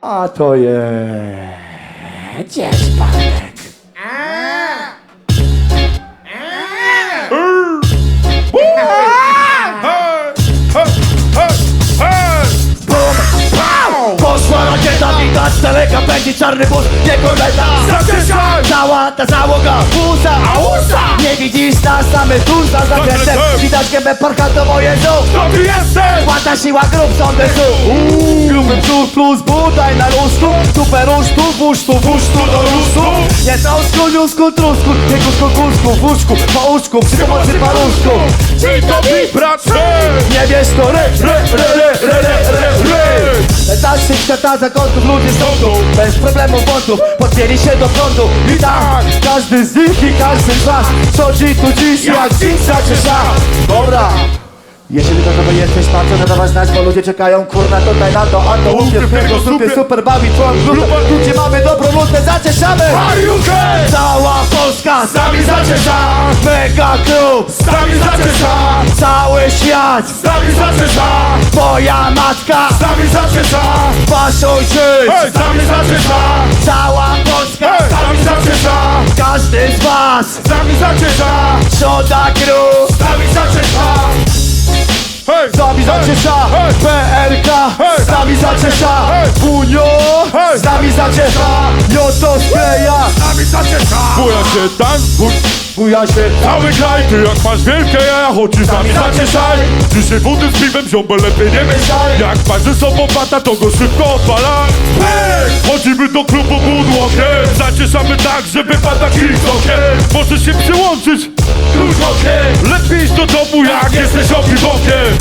A to jest... Dziećpanek. Poszła rakieta, widać z daleka pędzi czarny bus, nie korweta Zaciszaj! Cała ta załoga, buza, Ausa! Nie widzisz nas, same tu za zakrętem Zakrętem! Widać gębę parkatowo Jezu To ty jesteś! Płata siła grup sądezu Gruby plus budaj na lusku Super rusztu, wusztu, wusztu do rusztu Nie to skuniusku, trusku Nie kusku, kusku, wuszku, po uszku Przy pomocy paluszku. To mi pracy? Nie wiesz to ry, ry, ry, ry, ry, ry, ry, ry Dalszy świata zakątów ludzie stądu Bez problemów błądów Podpięli się do prądu. I tak Każdy z nich i każdy z was Chodzi tu dziś jak dziś zaczyna. Dobra jeżeli gotowy jesteś, patrzę, dawać znać, bo ludzie czekają, kurna, tutaj na to, a to łupie w tego super, super bawi, twoją grupę, tu gdzie mamy dobrą lutę, zacieszamy! Mariukę! Cała Polska z nami zaciesza, mega klub, Z nami zaciesza! cały świat, Z nami zaciesza! twoja matka, Z nami zaciesza! waszą żyć, Hej! Z nami zaciesza! cała Polska, Hej! Z nami zaciesza! każdy z was, Z nami zaciesza! nami zaciesza! Hej! z nami zaciesza, Hej! PRK, Hej! z nami zaciesza, Hej! Bunio, Hej! z nami zaciesza, Joto skleja, Z nami zaciesza! Buja się tam, buj, buja się, cały kraj Ty jak masz wielkie jaja, chodź z nami zacieszaj Dzisiaj wody z piwem, ziąbę lepiej nie mieszaj Jak masz ze sobą pata, to go szybko odpalaj Hej! Chodzimy do klubu Moonwalker Zacieszamy tak, żeby pada klizokiem Możesz się przyłączyć Kluczokiem Lepiej iść do domu, jak jesteś opiwokiem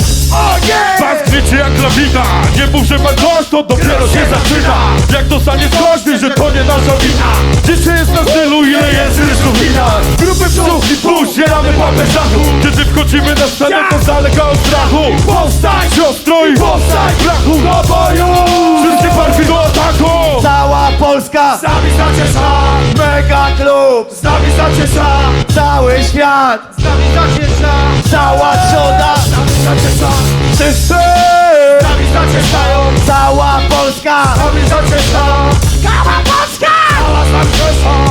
Pas kwiecie jak lawina. Nie mów, że ma dość, to dopiero się zaczyna. Jak dostaniesz każdy, że to nie nasza wina. Dzisiaj jest na stylu, ile jest ryżu wina Grupy psów i pusz, zieramy papę szachu Kiedy wchodzimy na scenę, to z daleka od strachu. Powstań, siostro i powstań, brachu! Do boju! Wszystkie parki do ataku cała Polska, Z nami zaciesza, mega klub, z nami zaciesza cały świat, Z nami zaciesza, cała trzoda, z nami zaciesza wszyscy, Z nami zacieszają, cała Polska, z nami zaciesza cała Polska, Cała zaciesza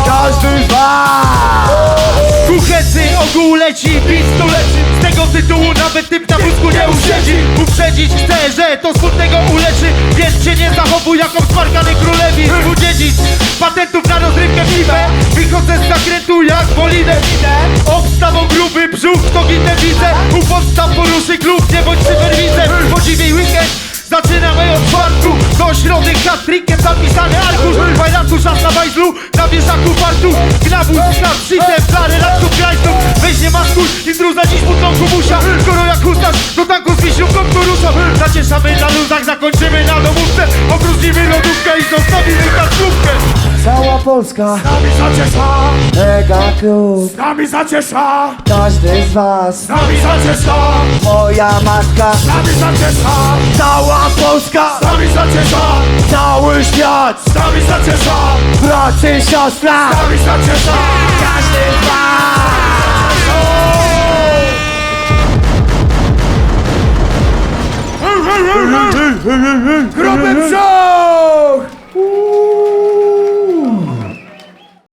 każdy z was. Kuchecy ogół leci, pizdu leci. Z tego tytułu nawet typ na wózku nie usiedzi. Uprzedzić chcę, że to smutnego uleczy. Więc się nie zachowuj jako sparkany królewi. Udziedzic patentów piwę Wychodzę z zakrętu jak bolidem Obstawą gruby brzuch, to gitę widzę. U podstaw poruszy klub, nie bądź cyberwizem Podziwiej weekend Zaczynamy od czwartku. Do środy hat-trickiem zapisany arkusz. Fajlatu czas na bajzlu Na wieżaku partu Gnabus z kapszytem Dla relaksów grajców Weź nie maskuj Intruza dziś butlą kubusia. Skoro jak husarz Do tanku z wisiówką tu ruszam Zacieszamy na luzach Zakończymy na domówce. Opróżnimy lodówkę I zostawimy Cała Polska, Z nami zaciesza, mega klub, z nami zaciesza, każdy z was, z nami zaciesza, moja matka, z nami zaciesza, cała Polska, z nami zaciesza, cały świat, z nami zaciesza, bracie, siostra, z nami zaciesza, każdy z was. Grubym brzuch! Uuu.